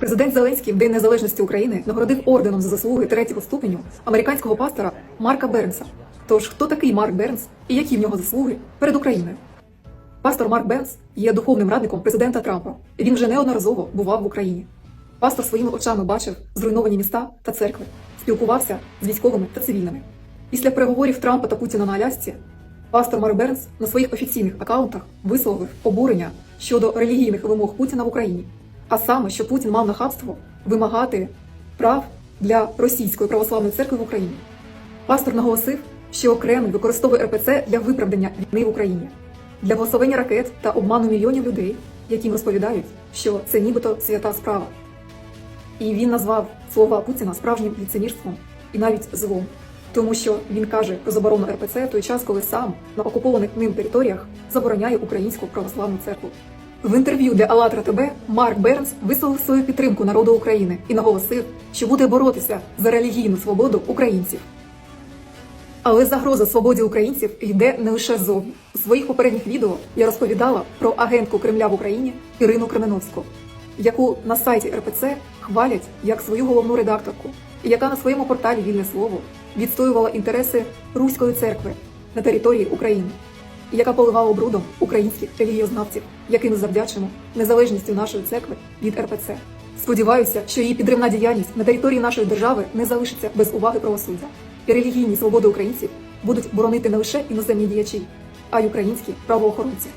Президент Зеленський в День Незалежності України нагородив орденом за заслуги третього ступеню американського пастора Марка Бернса. Тож хто такий Марк Бернс і які в нього заслуги перед Україною? Пастор Марк Бернс є духовним радником президента Трампа. Він вже неодноразово бував в Україні. Пастор своїми очами бачив зруйновані міста та церкви, спілкувався з військовими та цивільними. Після переговорів Трампа та Путіна на Алясці пастор Марк Бернс на своїх офіційних акаунтах висловив обурення щодо релігійних вимог Путіна в Україні, а саме, що Путін мав нахабство вимагати прав для російської православної церкви в Україні. Пастор наголосив, що Кремль використовує РПЦ для виправдання війни в Україні, для благословення ракет та обману мільйонів людей, яким розповідають, що це нібито свята справа. І він назвав слова Путіна справжнім ліцемірством і навіть злом, тому що він каже про заборону РПЦ в той час, коли сам на окупованих ним територіях забороняє українську православну церкву. В інтерв'ю для АЛЛАТРА ТБ Марк Бернс висловив свою підтримку народу України і наголосив, що буде боротися за релігійну свободу українців. Але загроза свободі українців йде не лише ззовні. У своїх попередніх відео я розповідала про агентку Кремля в Україні Ірину Кременовську, яку на сайті РПЦ хвалять як свою головну редакторку, яка на своєму порталі Вільне слово відстоювала інтереси Руської церкви на території України, яка поливала брудом українських релігієзнавців, яким завдячимо незалежністю нашої церкви від РПЦ. Сподіваюся, що її підривна діяльність на території нашої держави не залишиться без уваги правосуддя, і релігійні свободи українців будуть боронити не лише іноземні діячі, а й українські правоохоронці.